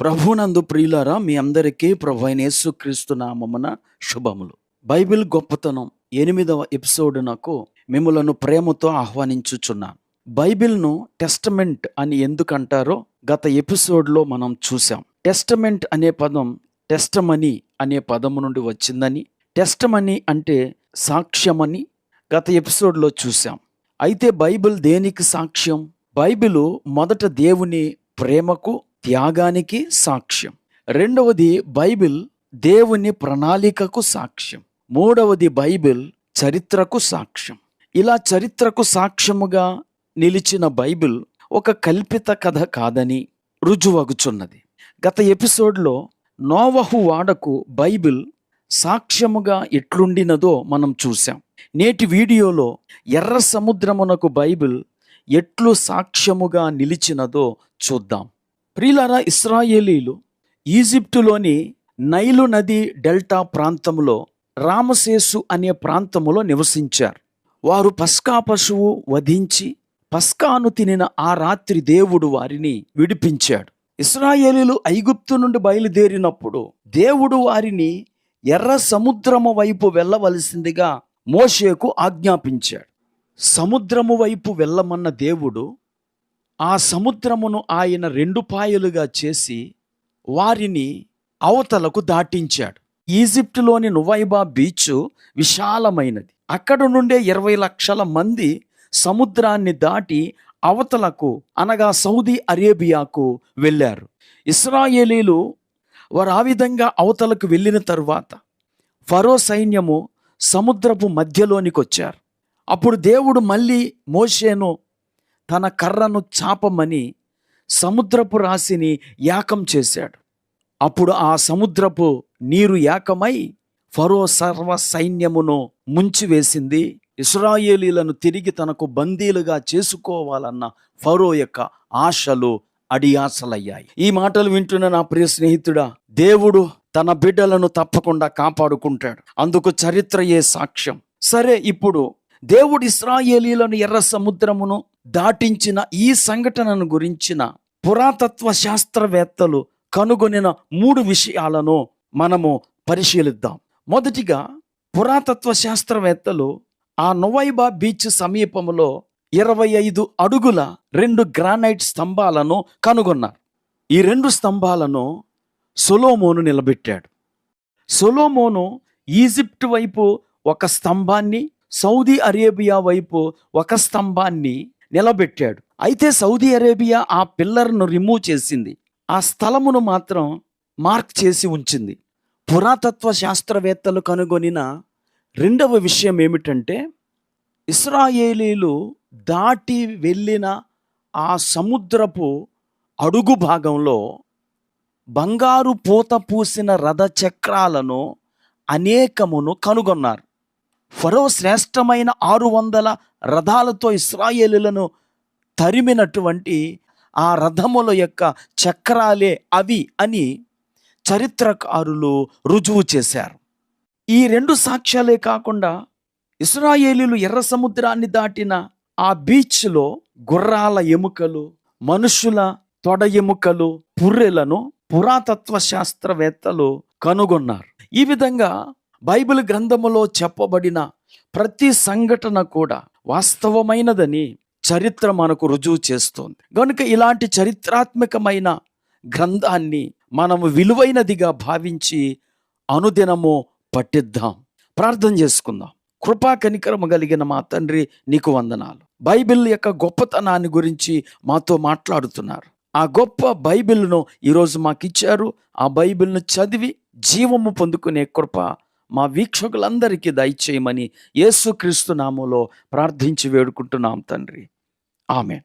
ప్రభునందు ప్రియులారా మీ అందరికీ ప్రభు అయిన యేసుక్రీస్తు నామమున శుభములు. బైబిల్ గొప్పతనం ఎనిమిదవ ఎపిసోడ్ నాకు మిమ్మలను ప్రేమతో ఆహ్వానించుచున్నాను బైబిల్ను టెస్టమెంట్ అని ఎందుకంటారో గత ఎపిసోడ్లో మనం చూసాం టెస్టమెంట్ అనే పదం టెస్టమని అనే పదము నుండి వచ్చిందని టెస్టమని అంటే సాక్ష్యమని గత ఎపిసోడ్లో చూసాం అయితే బైబిల్ దేనికి సాక్ష్యం? బైబిలు మొదట దేవుని ప్రేమకు త్యాగానికి సాక్ష్యం. రెండవది బైబిల్ దేవుని ప్రణాళికకు సాక్ష్యం. మూడవది బైబిల్ చరిత్రకు సాక్ష్యం. ఇలా చరిత్రకు సాక్ష్యముగా నిలిచిన బైబిల్ ఒక కల్పిత కథ కాదని రుజువగుచున్నది. గత ఎపిసోడ్లో నోవహు వాడకు బైబిల్ సాక్ష్యముగా ఎట్లుండినదో మనం చూసాం నేటి వీడియోలో ఎర్ర సముద్రమునకు బైబిల్ ఎట్లు సాక్ష్యముగా నిలిచినదో చూద్దాం. ప్రియులారా ఇస్రాయేలీలు ఈజిప్టులోని నైలు నది డెల్టా ప్రాంతంలో రామసేసు అనే ప్రాంతములో నివసించారు. వారు పస్కా పశువు వధించి పస్కాను తినిన ఆ రాత్రి దేవుడు వారిని విడిపించాడు. ఇస్రాయేలీలు ఐగుప్తు నుండి బయలుదేరినప్పుడు దేవుడు వారిని ఎర్ర సముద్రము వైపు వెళ్ళవలసిందిగా మోషేకు ఆజ్ఞాపించాడు. సముద్రము వైపు వెళ్ళమన్న దేవుడు ఆ సముద్రమును ఆయన రెండు పాయలుగా చేసి వారిని అవతలకు దాటించాడు. ఈజిప్టులోని నువైబా బీచ్ విశాలమైనది. అక్కడ నుండే ఇరవై లక్షల మంది సముద్రాన్ని దాటి అవతలకు అనగా సౌదీ అరేబియాకు వెళ్ళారు. ఇస్రాయేలీలు వారు ఆ విధంగా అవతలకు వెళ్ళిన తరువాత ఫరో సైన్యము సముద్రపు మధ్యలోనికి వచ్చారు అప్పుడు దేవుడు మళ్ళీ మోషేను తన కర్రను చాపమని సముద్రపు రాశిని యాకం చేశాడు. అప్పుడు ఆ సముద్రపు నీరు యాకమై ఫరో సర్వ సైన్యమును ముంచివేసింది. ఇస్రాయేలీలను తిరిగి తనకు బందీలుగా చేసుకోవాలన్న ఫరో యొక్క ఆశలు అడియాసలయ్యాయి. ఈ మాటలు వింటున్న నా ప్రియ స్నేహితుడా దేవుడు తన బిడ్డలను తప్పకుండా కాపాడుకుంటాడు. అందుకు చరిత్రయే సాక్ష్యం. సరే ఇప్పుడు దేవుడు ఇస్రాయేలీలను ఎర్ర సముద్రమును దాటించిన ఈ సంఘటనను గురించిన పురాతత్వ శాస్త్రవేత్తలు కనుగొనిన మూడు విషయాలను మనము పరిశీలిద్దాం. మొదటిగా పురాతత్వ శాస్త్రవేత్తలు ఆ నొవైబా బీచ్ సమీపంలో ఇరవై ఐదు అడుగుల రెండు గ్రానైట్ స్తంభాలను కనుగొన్నారు. ఈ రెండు స్తంభాలను సొలోమోను నిలబెట్టాడు. సొలోమోను ఈజిప్ట్ వైపు ఒక స్తంభాన్ని సౌదీ అరేబియా వైపు ఒక స్తంభాన్ని నిలబెట్టాడు. అయితే సౌదీ అరేబియా ఆ పిల్లర్ను రిమూవ్ చేసింది. ఆ స్థలమును మాత్రం మార్క్ చేసి ఉంచింది. పురాతత్వ శాస్త్రవేత్తలు కనుగొనిన రెండవ విషయం ఏమిటంటే ఇస్రాయేలీలు దాటి వెళ్ళిన ఆ సముద్రపు అడుగు భాగంలో బంగారు పూత పూసిన రథ చక్రాలను అనేకమును కనుగొన్నారు. ఫరో శ్రేష్టమైన ఆరు వందల రథాలతో ఇస్రాయేలులను తరిమినటువంటి ఆ రథముల యొక్క చక్రాలే అవి అని చరిత్రకారులు రుజువు చేశారు. ఈ రెండు సాక్ష్యాలే కాకుండా ఇస్రాయేలీలు ఎర్ర సముద్రాన్ని దాటిన ఆ బీచ్లో గుర్రాల ఎముకలు మనుషుల తొడ ఎముకలు పుర్రెలను పురాతత్వ శాస్త్రవేత్తలు కనుగొన్నారు. ఈ విధంగా బైబిల్ గ్రంథములో చెప్పబడిన ప్రతి సంఘటన కూడా వాస్తవమైనదని చరిత్ర మనకు రుజువు చేస్తోంది. కనుక ఇలాంటి చరిత్రాత్మకమైన గ్రంథాన్ని మనము విలువైనదిగా భావించి అనుదినము పట్టిద్దాం ప్రార్థన చేసుకుందాం. కృపా కనికరము కలిగిన మా తండ్రి నీకు వందనాలు. బైబిల్ యొక్క గొప్పతనాన్ని గురించి మాతో మాట్లాడుతున్నారు. ఆ గొప్ప బైబిల్ను ఈరోజు మాకు ఇచ్చారు ఆ బైబిల్ను చదివి జీవము పొందుకునే కృప మా వీక్షకులందరికీ దయచేయమని యేసుక్రీస్తు నామంలో ప్రార్థించి వేడుకుంటున్నాం తండ్రి. ఆమె